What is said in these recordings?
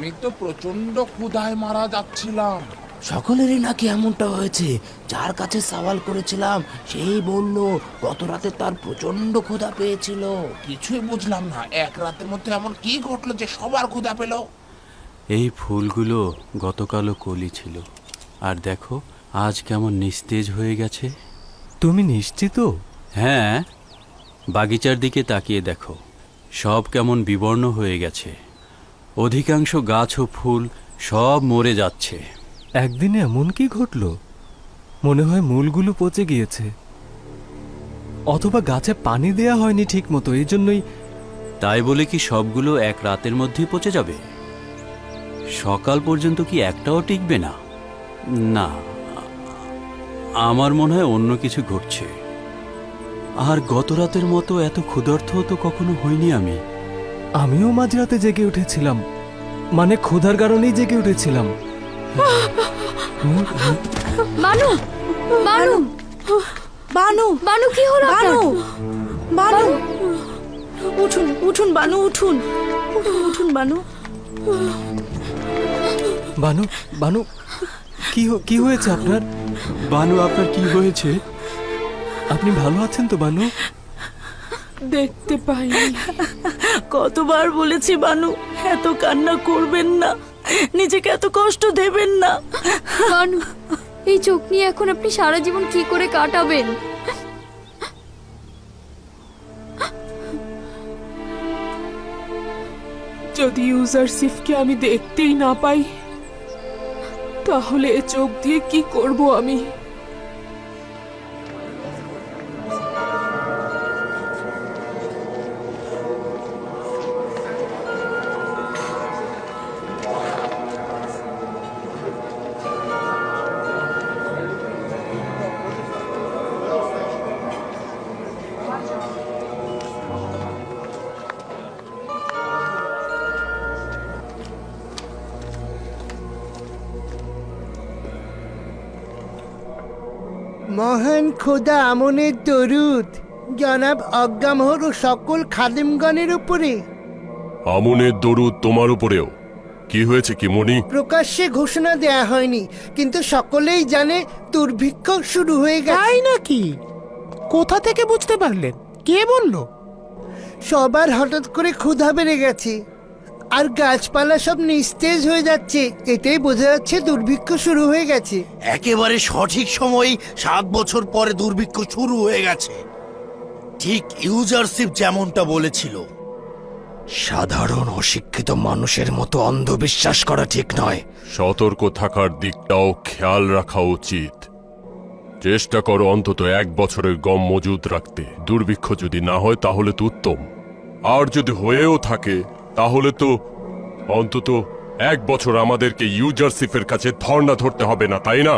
আমি তো প্রচণ্ড ক্ষুধায় মারা যাচ্ছিলাম। সকলেরই নাকি এমনটা হয়েছে? যার কাছে সওয়াল করেছিলাম সেই বলল গত রাতে তার প্রচণ্ড ক্ষুধা পেয়েছিল। কিছুই বুঝলাম না এক রাতের মধ্যে এমন কি ঘটলো যে সবার ক্ষুধা পেল? এই ফুলগুলো গতকালও কলি ছিল। আর দেখো আজ কেমন নিস্তেজ হয়ে গেছে। তুমি নিশ্চিত? হ্যাঁ বাগিচার দিকে তাকিয়ে দেখো সব কেমন বিবর্ণ হয়ে গেছে। অধিকাংশ গাছ ও ফুল সব মরে যাচ্ছে। একদিনে এমন কি ঘটল? মনে হয় মূলগুলো পচে গিয়েছে। অথবা গাছে পানি দেয়া হয়নি ঠিক মতো এই জন্যই তাই বলে কি সবগুলো এক রাতের মধ্যেই পচে যাবে? সকাল পর্যন্ত কি একটাও টিকবে না? না আমার মনে হয় অন্য কিছু ঘটছে। আর গত রাতের মতো এত ক্ষুধার্থ তো কখনো হইনি আমি। আমিও মাঝরাতে জেগে উঠেছিলাম। মানে ক্ষুধার কারণেই জেগে উঠেছিলাম। বানু বানু বানু বানু কি হলো বানু বানু। উঠুন উঠুন বানু উঠুন। উঠুন উঠুন বানু। বানু বানু কি কি হয়েছে আপনার? বানু আপনার কি হয়েছে? আপনি ভালো আছেন তো বানু? দেখতে পাইনি। কতবার বলেছি বানু এত কান্না করবেন না। নিজেকে এত কষ্ট দেবেন না। বানু এই চোখ নিয়ে এখন আপনি সারা জীবন কি করে কাটাবেন? যদি ইউজারশিপকে আমি দেখতেই না পাই তাহলে এ চোখ দিয়ে কি করব আমি? মহান খোদা আমনের দরুদ। জনাব অজ্ঞামহর ও সকল খাদেমগণের উপরে। আমনের দরুদ তোমার উপরেও। কি হয়েছে কি মনি প্রকাশ্যে ঘোষণা দেয়া হয়নি কিন্তু সকলেই জানে দুর্ভিক্ষ শুরু হয়ে গেছে। তাই নাকি? কোথা থেকে বুঝতে পারলেন? কে বলল? সবার হঠাৎ করে ক্ষুধা বেড়ে গেছে। আর গাছপালা সব নিস্তেজ হয়ে যাচ্ছে এটাই বোঝা যাচ্ছে দুর্ভিক্ষ শুরু হয়ে গেছে। একেবারে সঠিক সময় সাত বছর পরে দুর্ভিক্ষ শুরু হয়ে গেছে। ঠিক ইউজারশিপ যেমনটা বলেছিল। সাধারণ অশিক্ষিত মানুষের মতো অন্ধবিশ্বাস করা ঠিক নয়। সতর্ক থাকার দিকটাও খেয়াল রাখা উচিত। চেষ্টা করো অন্তত এক বছরের গম মজুদ রাখতে। দুর্ভিক্ষ যদি না হয় তাহলে তো উত্তম। আর যদি হয়েও থাকে তাহলে তো অন্তত এক বছর আমাদেরকে ইউজারশিপের কাছে ধর্ণা ধরতে হবে না তাই না?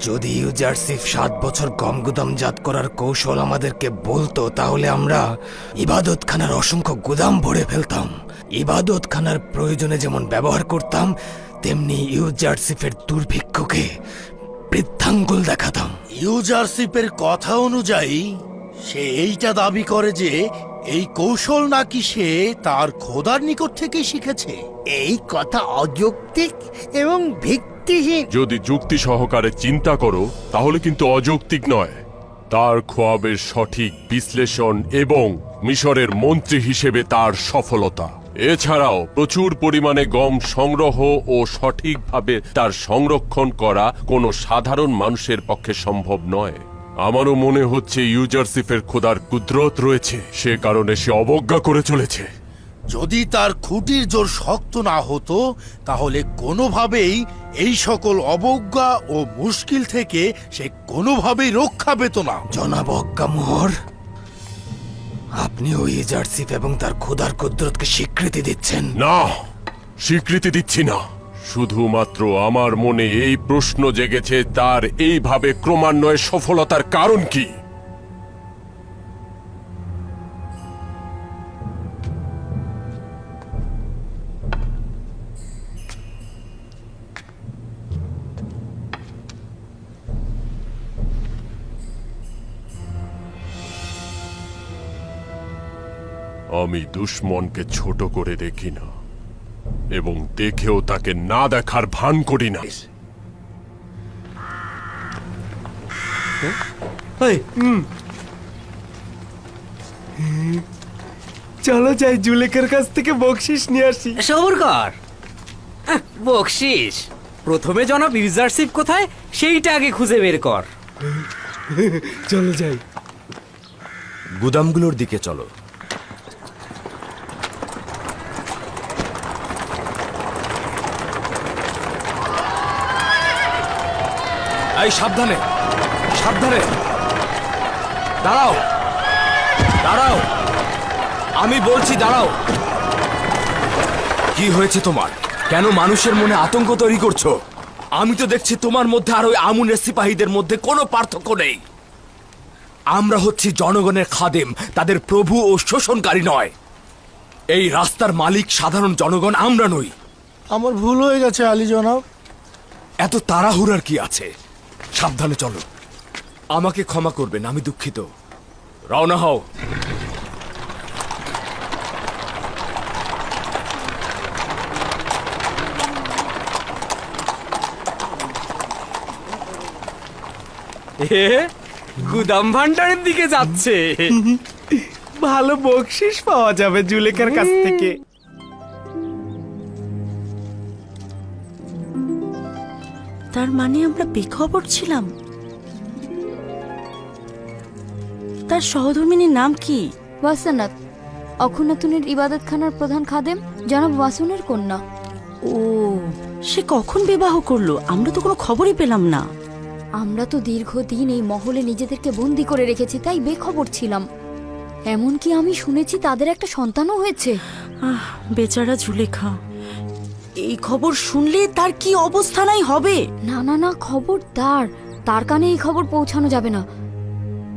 যদি ইউজারশিপ সাত বছর গম গুদামজাত করার কৌশল আমাদেরকে বলতো তাহলে আমরা ইবাদতখানার অসংখ্য গুদাম ভরে ফেলতাম। ইবাদতখানার প্রয়োজনে যেমন ব্যবহার করতাম তেমনি ইউজারশিপের দুর্ভিক্ষকে বৃদ্ধাঙ্গুল দেখাতাম। ইউজারশিপের কথা অনুযায়ী সে এইটা দাবি করে যে এই কৌশল নাকি সে তার খোদার নিকট থেকেই শিখেছে? এই কথা অযৌক্তিক এবং ভিত্তিহীন। যদি যুক্তি সহকারে চিন্তা করো তাহলে কিন্তু অযৌক্তিক নয়। তার খোয়াবের সঠিক বিশ্লেষণ এবং মিশরের মন্ত্রী হিসেবে তার সফলতা। এছাড়াও প্রচুর পরিমাণে গম সংগ্রহ ও সঠিকভাবে তার সংরক্ষণ করা কোনো সাধারণ মানুষের পক্ষে সম্ভব নয়। আমারও মনে হচ্ছে ইউজারশিপের খোদার কুদরত রয়েছে। সে কারণে সে অবজ্ঞা করে চলেছে। যদি তার খুঁটির জোর শক্ত না হতো তাহলে কোনোভাবেই এই সকল অবজ্ঞা ও মুশকিল থেকে সে কোনোভাবেই রক্ষা পেত না। জনাব অজ্ঞামোহর আপনি ওই ইউজারশিপ এবং তার খোদার কুদরতকে স্বীকৃতি দিচ্ছেন। না স্বীকৃতি দিচ্ছি না। শুধুমাত্র আমার মনে এই প্রশ্ন জেগেছে, তার এইভাবে ক্রমান্বয়ে সফলতার কারণ কি? আমি দুশ্মনকে ছোট করে দেখি না। এবং দেখেও তাকে না দেখার ভান করি না। চলো যাই জুলেখার কাছ থেকে বকশিস নিয়ে আসি। সবর কর আহ, বকশিস। প্রথমে জনাব ইউজারশিপ কোথায় সেইটা আগে খুঁজে বের কর। চলো যাই। গুদামগুলোর দিকে চলো। এই সাবধানে। সাবধানে। দাঁড়াও। দাঁড়াও। আমি বলছি দাঁড়াও। কি হয়েছে তোমার? কেন মানুষের মনে আতঙ্ক তৈরি করছ? আমি তো দেখছি তোমার মধ্যে আর ওই আমুনের সিপাহীদের মধ্যে কোনো পার্থক্য নেই। আমরা হচ্ছি জনগণের খাদেম তাদের প্রভু ও শোষণকারী নয়। এই রাস্তার মালিক সাধারণ জনগণ আমরা নই। আমার ভুল হয়ে গেছে আলী জনাব। এত তাড়াহুড়ার কি আছে? সাবধানে চলো। আমাকে ক্ষমা করবেন আমি দুঃখিত। রওনা হও। এ গুদাম ভান্ডারের দিকে যাচ্ছে। ভালো বকশিস পাওয়া যাবে জুলেখার কাছ থেকে। তার মানে আমরা বেখবর ছিলাম? তার সহধর্মিনীর নাম কি? ওয়াসানাত অখুনাতুনের ইবাদতখানার প্রধান খাদেম জনাব ওয়াসুনের কন্যা। ও সে কখন বিবাহ করল? আমরা তো কোনো খবরই পেলাম না। আমরা তো দীর্ঘদিন এই মহলে নিজেদেরকে বন্দি করে রেখেছি তাই বেখবর ছিলাম। এমনকি আমি শুনেছি তাদের একটা সন্তানও হয়েছে। আহ বেচারা জুলেখা এই খবর শুনলে তার কি অবস্থা নাই হবে? না না না খবরদার তার। কানে এই খবর পৌঁছানো যাবে না।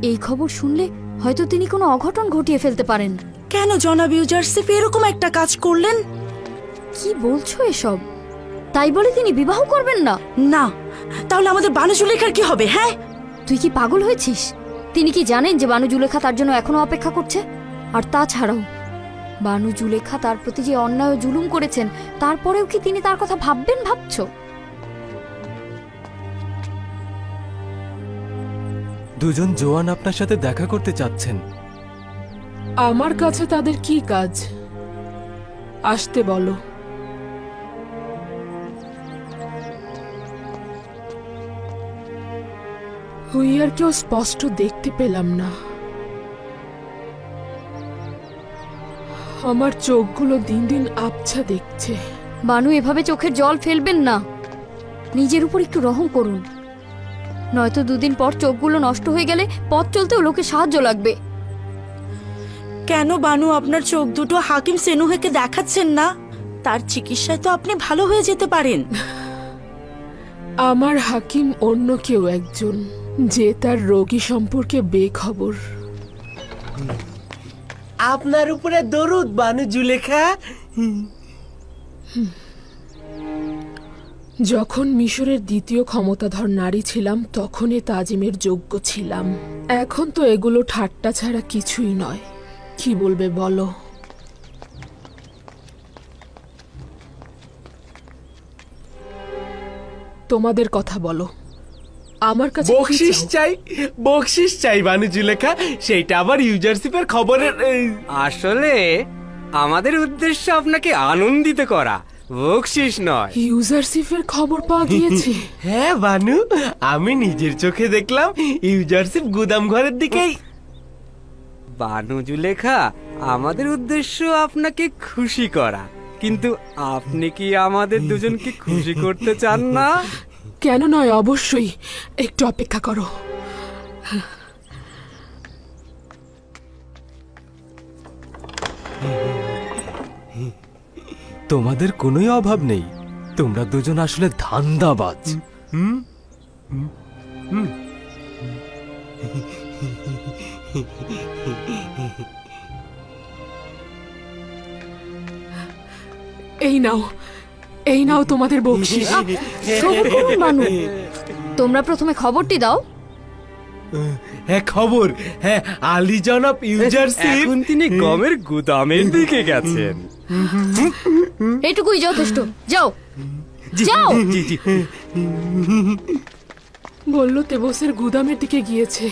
এই খবর শুনলে হয়তো তিনি কোনো অঘটন ঘটিয়ে ফেলতে পারেন। কেন জনাব ইউজারসিফ এরকম একটা কাজ করলেন? কি বলছো এসব? তাই বলে তিনি বিবাহ করবেন না? না তাহলে আমাদের বানু জুলেখার কি হবে হ্যাঁ? তুই কি পাগল হয়েছিস? তিনি কি জানেন যে বানু জুলেখা তার জন্য এখনও অপেক্ষা করছে? আর তাছাড়াও বানু জুলেখা তার প্রতি যে অন্যায় জুলুম করেছেন তারপরেও কি তিনি তার কথা ভাববেন ভাবছ? দুজন জোয়ান আপনার সাথে দেখা করতে চাচ্ছেন। আমার কাছে তাদের কি কাজ? আসতে বলো। হুইয়ারকেও স্পষ্ট দেখতে পেলাম না। আমার চোখগুলো দিন দিন আবছা দেখছে। বানু এভাবে চোখের জল ফেলবেন না। নিজের উপর একটু রহম করুন। নয়তো দুদিন পর চোখগুলো নষ্ট হয়ে গেলে পথ চলতেও লোকে সাহায্য লাগবে। কেন বানু আপনার চোখ দুটো হাকিম সেনুহেকে দেখাচ্ছেন না? তার চিকিৎসায় তো আপনি ভালো হয়ে যেতে পারেন। আমার হাকিম অন্য কেউ একজন যে তার রোগী সম্পর্কে বেখবর। আপনার উপরে দরুদ, বানু জুলেখা। যখন মিশরের দ্বিতীয় ক্ষমতাধর নারী ছিলাম, তখনই তাজিমের যোগ্য ছিলাম। এখন তো এগুলো ঠাট্টা ছাড়া কিছুই নয়। কি বলবে বলো? তোমাদের কথা বলো। আমার কাছে কি বকশিস চাও? চাই বকশিস চাই বানু জুলেখা সেইটা আবার ইউজারশিপের খবরের এই, আসলে আমাদের উদ্দেশ্য আপনাকে আনন্দিত করা বকশিস নয়। ইউজারশিপের খবর পাওয়া গিয়েছে। হ্যাঁ বানু আমি নিজের চোখে দেখলাম ইউজারশিপ গুদাম ঘরের দিকেই। বানু জুলেখা আমাদের উদ্দেশ্য আপনাকে খুশি করা। কিন্তু আপনি কি আমাদের দুজনকে খুশি করতে চান না? কেন নয় অবশ্যই। একটু অপেক্ষা করো। তোমাদের কোনোই অভাব নেই। তোমরা দুজন আসলে ধান্দাবাজ। এই নাও এই নাও তোমাদের বকশিস সবুর করুন বানু তোমরা প্রথমে খবরটি দাও। হ্যাঁ খবর। হ্যাঁ আলী জনাব ইউজারশিপ এখন তিনি গমের গুদামের দিকে গেছেন। এটুকুই যথেষ্ট। যাও। যাও। বলল তেবসের গুদামের দিকে গিয়েছে।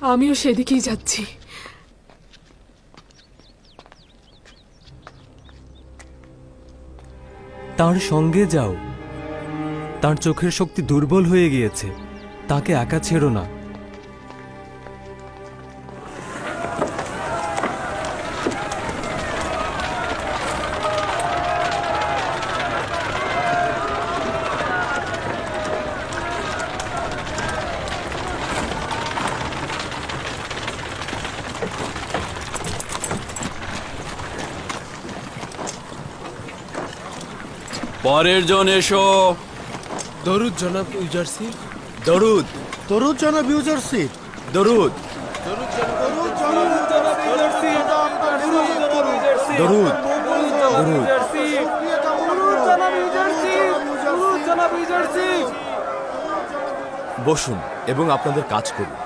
আমিও সেদিকেই যাচ্ছি। তার সঙ্গে যাও। তার চোখের শক্তি দুর্বল হয়ে গিয়েছে। তাকে একা ছেড়ো না। পরের জন এসো। দরুদ জনাব ইউজারসি দরুদ। দরুদ জনাব ইউজারশিপ দরুদ। দরুদ। দরুদ। বসুন এবং আপনাদের কাজ করুন।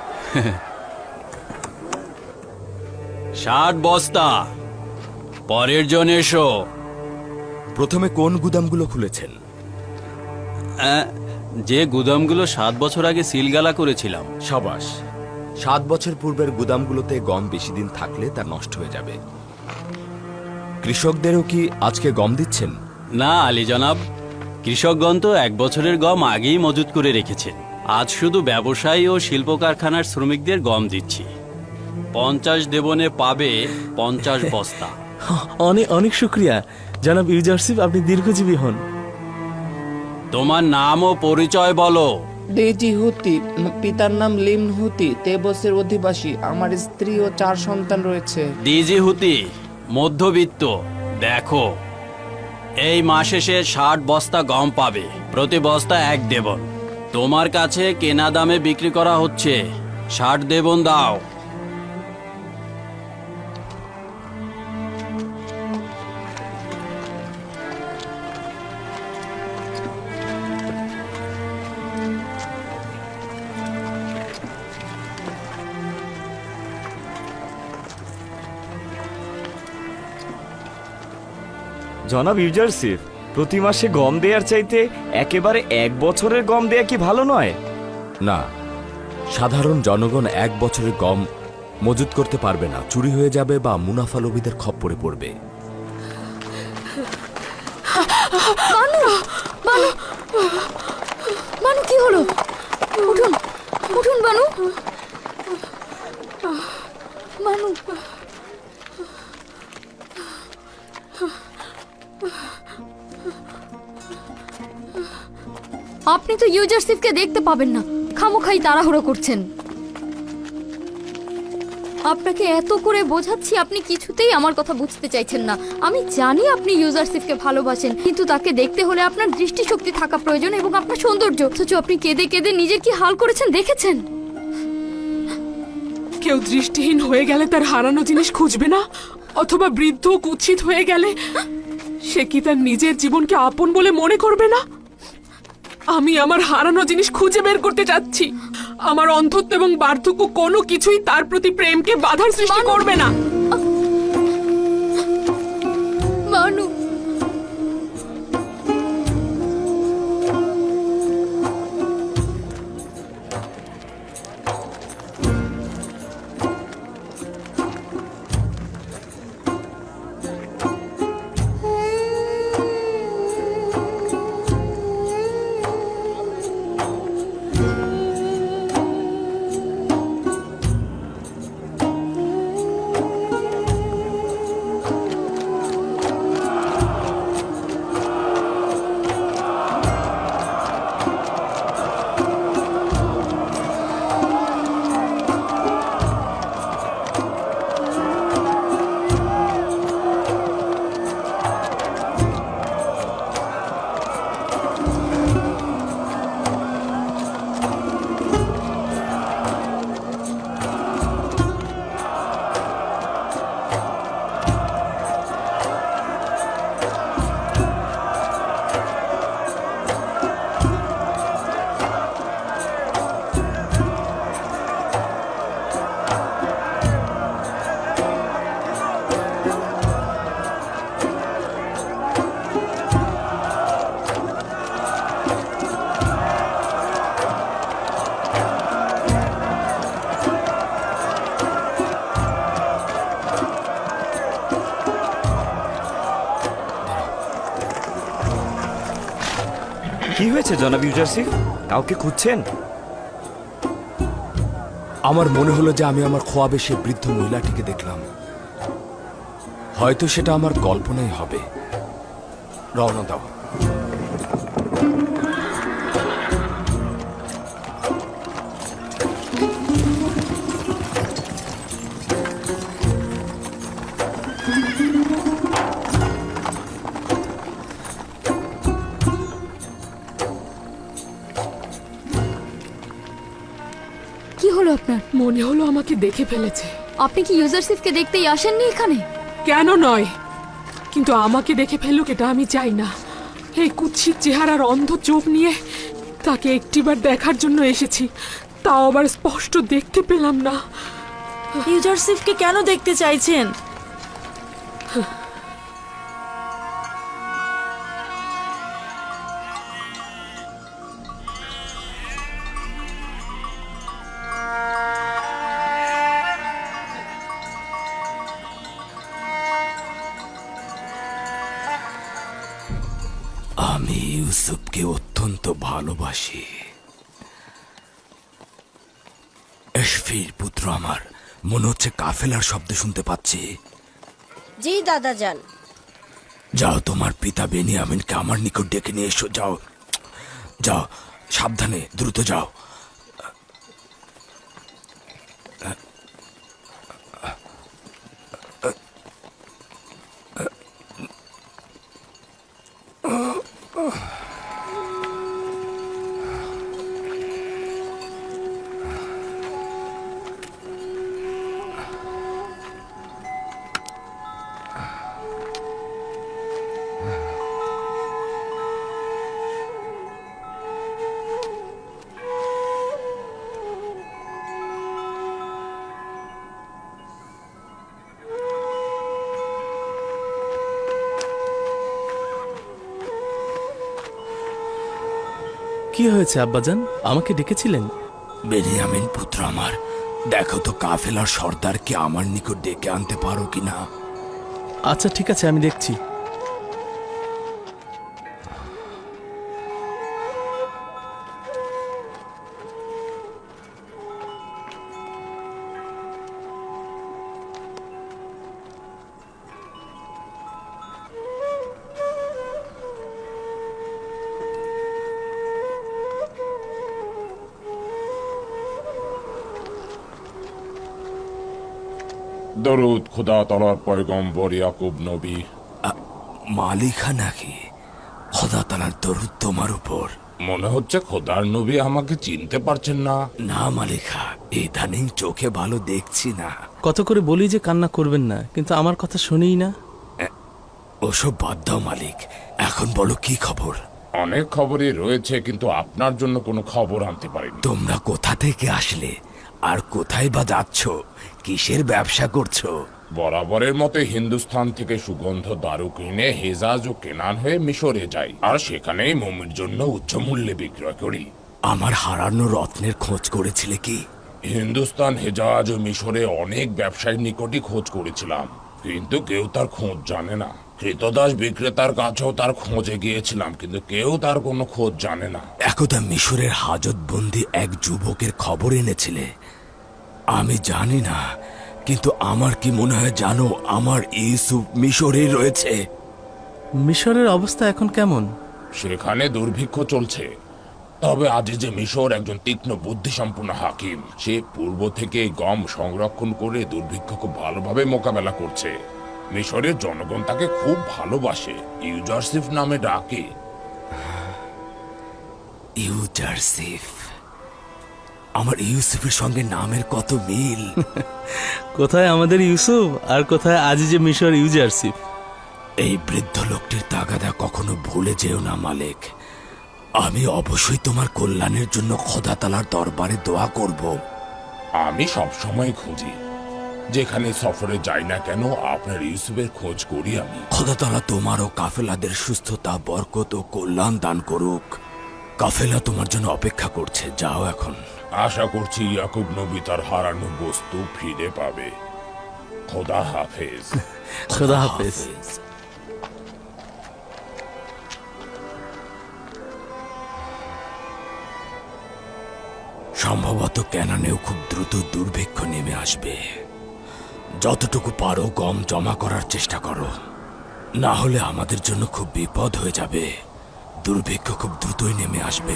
ষাট বস্তা। পরের জন এসো। প্রথমে কোন গুদামগুলো খুলেছেন? আহ, যে গুদামগুলো সাত বছর আগে সিলগালা করেছিলাম। সাবাস সাত বছর পূর্বের গুদামগুলোতে গম বেশি দিন থাকলে তা নষ্ট হয়ে যাবে। কৃষকদেরও কি আজকে গম দিচ্ছেন? না আলী জনাব কৃষকগণ তো এক বছরের গম আগেই মজুত করে রেখেছেন। আজ শুধু ব্যবসায়ী ও শিল্প কারখানার শ্রমিকদের গম দিচ্ছি। পঞ্চাশ দেবনে পাবে পঞ্চাশ বস্তা। অনেক অনেক শুক্রিয়া। জনাব ইউজারসিফ আপনি দীর্ঘজীবী হন। তোমার নাম ও পরিচয় বলো। দেজি হুতি পিতার নাম লিম হুতি তেবসের অধিবাসী। আমার স্ত্রী ও চার সন্তান রয়েছে। ডিজি হুতি মধ্যবিত্ত দেখো। এই মাসে সে ষাট বস্তা গম পাবে প্রতি বস্তা এক দেবন। তোমার কাছে কেনা দামে বিক্রি করা হচ্ছে ষাট দেবন দাও। জনাব ইউজারসিফ প্রতি মাসে গম দেওয়ার চাইতে একেবারে এক বছরের গম দেয়া কি ভালো নয়? না সাধারণ জনগণ এক বছরের গম মজুত করতে পারবে না চুরি হয়ে যাবে বা মুনাফা লোভীদের খপ্পরে পড়বে। কি হলো? উঠুন উঠুন বানু। বানু। আপনি তো ইউজারশিপকে দেখতে পাবেন না। খামোখাই তাড়াহুড়ো করছেন। আপনাকে এত করে বোঝাচ্ছি, আপনি কিছুতেই আমার কথা বুঝতে চাইছেন না। আমি জানি আপনি ইউজারশিপকে ভালোবাসেন, কিন্তু তাকে দেখতে হলে আপনার দৃষ্টিশক্তি থাকা প্রয়োজন এবং আপনার সৌন্দর্য। অথচ আপনি কেঁদে কেঁদে নিজের কি হাল করেছেন, দেখেছেন? কেউ দৃষ্টিহীন হয়ে গেলে তার হারানো জিনিস খুঁজবে না, অথবা বৃদ্ধ কুচ্ছিত হয়ে গেলে সে কি তার নিজের জীবনকে আপন বলে মনে করবে না? আমি আমার হারানো জিনিস খুঁজে বের করতে চাচ্ছি। আমার অন্ধত্ব এবং বার্ধক্য কোনো কিছুই তার প্রতি প্রেমকে বাধার সৃষ্টি করবে না। হয়েছে, জনাব ইউজার্সি? কাউকে খুঁজছেন? আমার মনে হলো যে আমি আমার খোয়াবে সে বৃদ্ধ মহিলাটিকে দেখলাম। হয়তো সেটা আমার কল্পনাই হবে। রওনা দাও। আমাকে দেখে ফেলেছে। আপনি কি ইউজারসিফকে দেখতেই আসেননি এখানে? কেন নয়? কিন্তু আমাকে দেখে ফেলুক এটা আমি চাই না। এই কুৎসিত চেহারার অন্ধ চোখ নিয়ে তাকে একটিবার দেখার জন্য এসেছি। তাও আবার স্পষ্ট দেখতে পেলাম না। ইউজারসিফকে কেন দেখতে চাইছেন? ভালোবাসি। এশফির পুত্র আমার। মনে হচ্ছে কাফেলার শব্দ শুনতে পাচ্ছি। জি দাদা যান। যাও তোমার পিতা বেনিয়ামিনকে আমার নিকট ডেকে নিয়ে এসো। যাও। যাও সাবধানে দ্রুত যাও। কি হয়েছে আব্বাজান? আমাকে ডেকেছিলেন? বেনিয়ামিন পুত্র আমার দেখো তো কাফেলার সর্দারকে আমার নিকট ডেকে আনতে পারো কিনা। আচ্ছা ঠিক আছে আমি দেখছি। দরুদ খোদা তলার পয়গম্বর ইয়াকুব নবী। মালিকা নাকি খোদা তালার দরুদ তোমার উপর। মনে হচ্ছে খোদার নবী আমাকে চিনতে পারছেন না। না মালিকা ইদানিং চোখে ভালো দেখছি না। কত করে বলি যে কান্না করবেন না কিন্তু আমার কথা শুনেই না। ওসব বাদ দাও মালিক এখন বলো কি খবর? অনেক খবরই রয়েছে কিন্তু আপনার জন্য কোনো খবর আনতে পারিনি। তোমরা কোথা থেকে আসলে আর কোথায় বা যাচ্ছ? কিসের ব্যবসা করছ? বরাবরের মতে হিন্দুস্তান থেকে সুগন্ধ দারু কিনে হেজাজ ও কেনান হয়ে মিশরে যাই আর সেখানেই মমির জন্য উচ্চ মূল্যে বিক্রয় করি। আমার হারানো রত্নের খোঁজ করেছিলে কি? হিন্দুস্তান হেজাজ ও মিশরে অনেক ব্যবসায়ীর নিকটই খোঁজ করেছিলাম কিন্তু কেউ তার খোঁজ জানে না। কৃতদাস বিক্রেতার কাছেও তার খোঁজে গিয়েছিলাম কিন্তু কেউ তার কোনো খোঁজ জানে না। একদা মিশরের হাজতবন্দি এক যুবকের খবর এনেছিলে। আমি জানি না কিন্তু আমার কি মনে হয় জানো আমার ইউসুফ মিশরে রয়েছে? মিশরের অবস্থা এখন কেমন? সেখানে দুর্ভিক্ষ চলছে। তবে আজ যে মিশর একজন তীক্ষ্ণ বুদ্ধিসম্পন্ন হাকিম সে পূর্ব থেকে গম সংরক্ষণ করে দুর্ভিক্ষ খুব ভালোভাবে মোকাবেলা করছে। মিশরের জনগণ তাকে খুব ভালোবাসে ইউজারসিফ নামে ডাকে। ইউজারসিফ। আমার ইউসুফের সঙ্গে নামের কত মিল? কোথায় আমাদের ইউসুফ? আর কোথায় আজিজে মিশর ইউজারসিফ? এই বৃদ্ধ লোকটির তাগাদা কখনো ভুলে যেও না মালিক। আমি অবশ্যই তোমার কল্যাণের জন্য খোদাতালার দরবারে দোয়া করব। আমি সব সময় খুঁজি। যেখানে সফরে যাই না কেন আপনার ইউসুফের খোঁজ করি আমি। খোদাতালা তোমার ও কাফেলাদের সুস্থতা বরকত ও কল্যাণ দান করুক। কাফেলা তোমার জন্য অপেক্ষা করছে যাও এখন। আশা করছি ইয়াকুব নবী তার হারানো বস্তু ফিরে পাবে। খোদা হাফেজ। খোদা হাফেজ। সম্ভবত ক্যানানেও খুব দ্রুত দুর্ভিক্ষ নেমে আসবে। যতটুকু পারো গম জমা করার চেষ্টা করো। না হলে আমাদের জন্য খুব বিপদ হয়ে যাবে। দুর্ভিক্ষ খুব দ্রুতই নেমে আসবে।